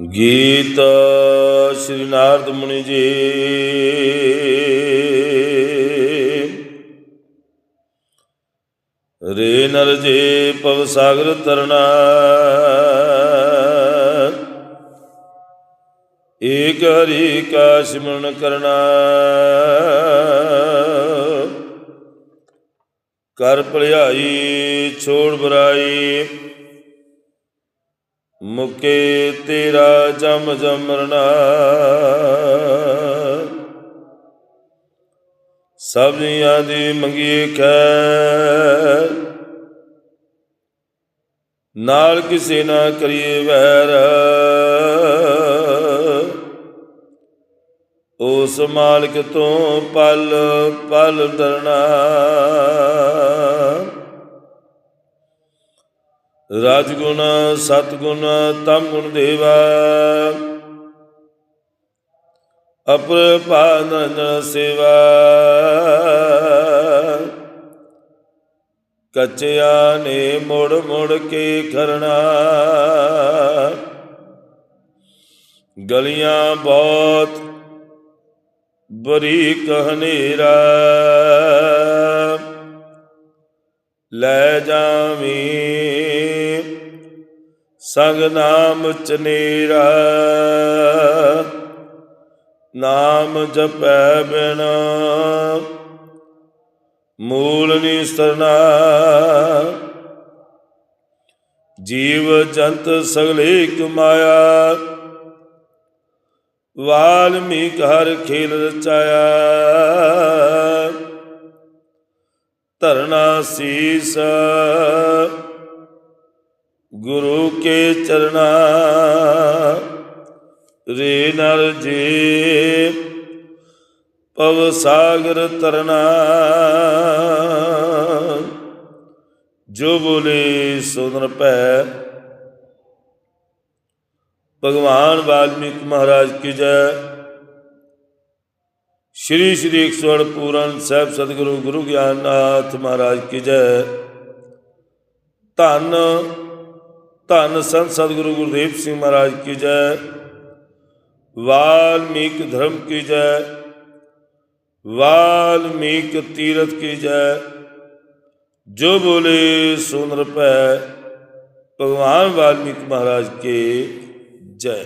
ਗੀਤ ਸ੍ਰੀ ਨਾਰਦ ਮੁਨੀ ਜੀ। ਰੇ ਨਰ ਜੇ ਪਵ ਸਾਗਰ ਤਰਨਾ ਏਕ ਹਰੀ ਕਾ ਸਿਮਰਨ ਕਰਨਾ। ਕਰ ਭਲਾਈ, ਛੋੜ ਬੁਰਾਈ। ਮੁਕੇ ਤੇਰਾ ਜਮ ਜਮਰਨਾ। ਸਭਨੀਆਂ ਦੀ ਮੰਗੀ ਖੈਰ। ਨਾਲ ਕਿਸੇ ਨਾ ਕਰੀਏ ਵੈਰ। ਉਸ ਮਾਲਕ ਤੋਂ ਪਲ ਪਲ ਡਰਨਾ। ਰਾਜਗੁਣ, ਸਤਗੁਣ, ਤਮ ਗੁਣ ਦੇਵਾ। ਅਪਰ ਪਾਨਨ ਸੇਵਾ। ਕੱਚਿਆਂ ਨੇ ਮੁੜ ਮੁੜ ਕੇ ਕਰਨਾ ਗਲੀਆਂ ਬਹੁਤ ਬਰੀਕ ਹਨੇਰਾ। ਲੈ ਜਾਵੀਂ। ਸੰਗ ਨਾਮ ਚਨੇਰਾ ਨਾਮ ਜਪੈ ਬਿਨ। ਮੂਲ ਨਿਸਰਨਾ ਜੀਵ ਜੰਤ ਸਗਲੇ ਕਮਾਇਆ ਵਾਲਮੀਕ ਹਰ ਖੇਲ ਰਚਾਇਆ। ਧਰਨਾ ਸੀਸ। ਗੁਰੂ ਕੇ ਚਰਨਾ ਰੇ ਨਰ ਜੀ। ਪਵ ਸਾਗਰ ਤਰਨਾ ਜੋ ਬੋਲੇ ਸੋਦਨ ਭੈ। ਭਗਵਾਨ ਵਾਲਮੀਕ ਮਹਾਰਾਜ ਕੀ ਜੈ। ਸ਼੍ਰੀ ਸ਼੍ਰੀ 108 ਪੂਰਨ ਸਾਹਿਬ ਸਤਿਗੁਰੂ ਗੁਰੂ ਗਿਆਨਨਾਥ ਮਹਾਰਾਜ ਕੀ ਜੈ ਧੰਨ ਧੰਨ ਸੰਤ ਸਤਿਗੁਰੂ ਗੁਰਦੇਵ ਸਿੰਘ ਮਹਾਰਾਜ ਕੀ ਜੈ ਵਾਲਮੀਕ ਧਰਮ ਕੀ ਜੈ ਵਾਲਮੀਕ ਤੀਰਥ ਕੀ ਜੈ ਜੋ ਬੋਲੇ ਸੁਨ ਰਪੈ ਭਗਵਾਨ ਵਾਲਮੀਕ ਮਹਾਰਾਜ ਕੇ ਜੈ